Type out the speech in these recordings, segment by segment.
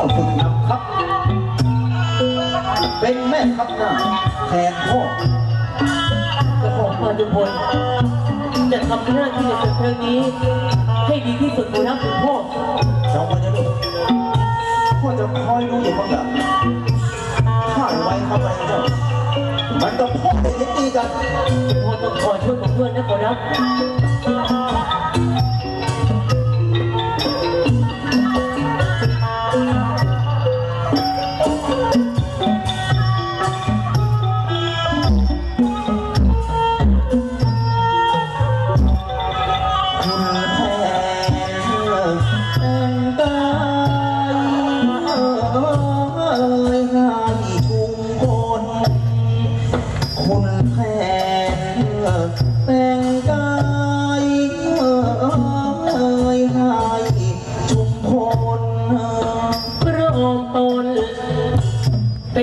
จ้าฝึกนำครับ เป็นแม่ทัพหน้าแทนพ่อกระผมมาจุพลจะทำหน้าที่ในศึกครั้งนี้ ให้ดีที่สุดนะครับคุณพ่อจำไว้นะลูกพ่อจะคอยดูอยู่ข้างหลังถ้าไว้ทำอะไรเจ้ามันก็พ่อเด็กที่ตีกันคุณพ่อต้องคอยช่วยผมด้วยนะขอรับ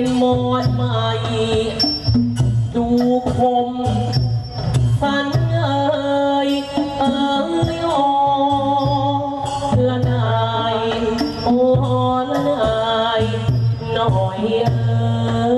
เป็นมอนใหม่ดูคมสันเอ่ยเอ่ยโอละนายโอละนายหน่อยเอ่ย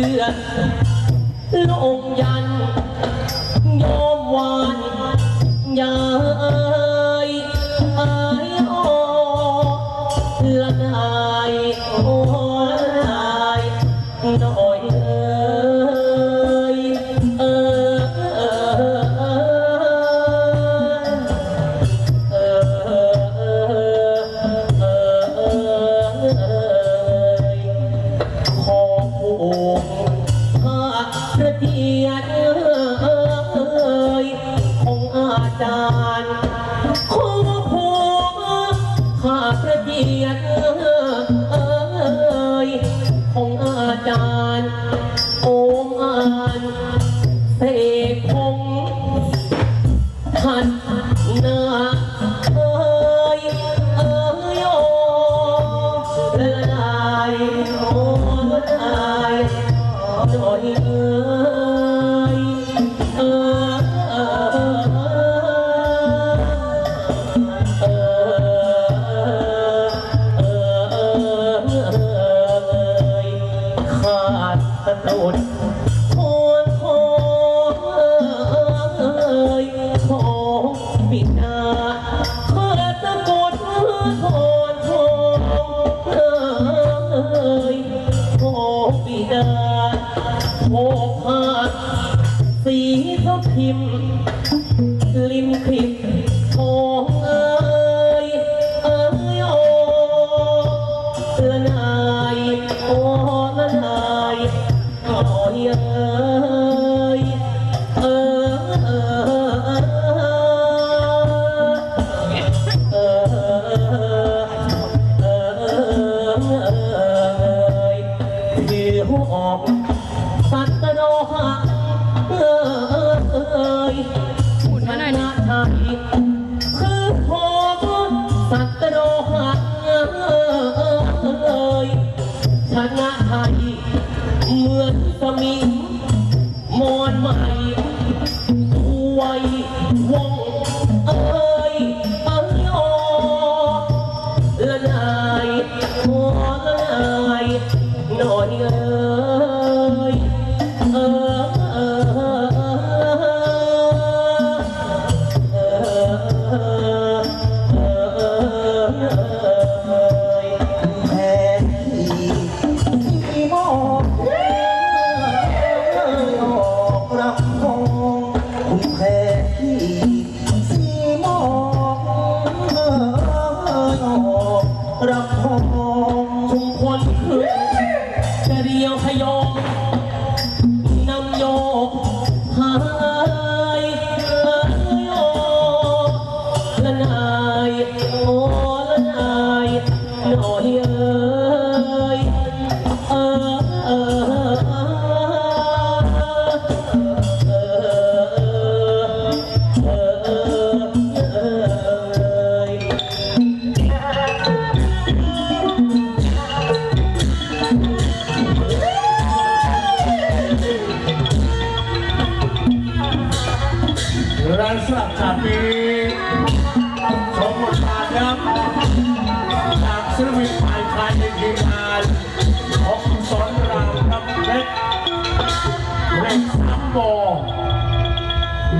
เสื้อลงยันโยมวานยาเอ่ยอายโอละนายโอ 嗯 ทิมลิมคลิปโอ้เอ้ยเอ้ยโอละนายโอ้ละนายโอ้ยเอ้ยเออเออเออเออคือหัวออกสัตว์โลหะเอ้ย อ่ยพูดมาหน่อยนะไทยคือพอสัตโลหะเอ่ยชนะไทยเหมือนสมิงมอนใหม่ไวยวงเอ้ยเอ้ยโอละนายโอละนายนอยเอ้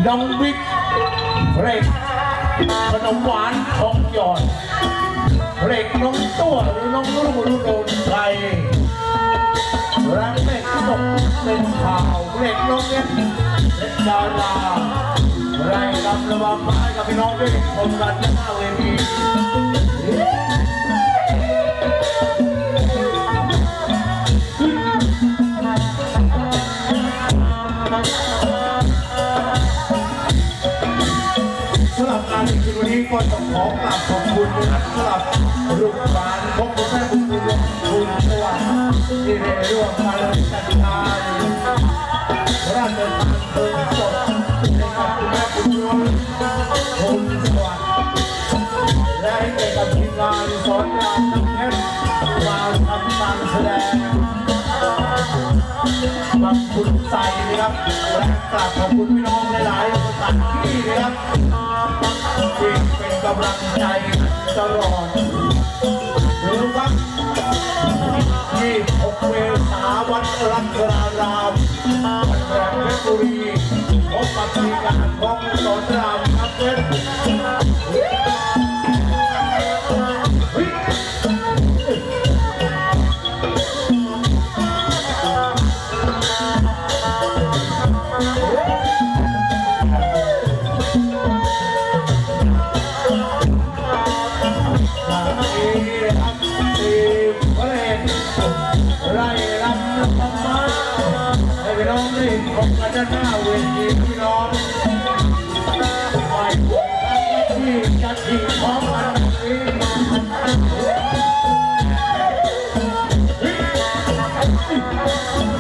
น้องบิ๊กเล็กขนมหวานทองหยอดเล็กน้องตัวหรือน้องรุ่งรุ่งโดนไทยร้านเล็กตกเป็นข่าวเล็กน้องเนี่ยเล็กดาราไรกำระวังไม้กับพี่น้องด้วยชมกันหน้าเวที ก็ต้องขอกราบขอบคุณนะครับสำหรับลูกหลานของคุณแม่บุญคุณคุณสวัสดิ์ที่ได้ร่วมกันจัดงานระราชทานเพลิงศพให้กับคุณแม่บุญคุณคุณสวัสดิ์และให้ก่กับทีมงานสอนรามน้ำเพชรมาทำการแสดงขอบคุณใจนะครับและกราบขอบคุณพี่น้องหลายๆสถานที่นะครับที่เป็นกำลังใจตลอดหรือว่าที่หกเมษาวัดรัตนารามวัดแรกเพชรบุรีพบกับทีมงารของสอนราม ให้พี่น้องได้ชมกันด้านหน้าเวทีพี่น้องฝ่ายที่จะถีบพร้อมกันนี้ต้อ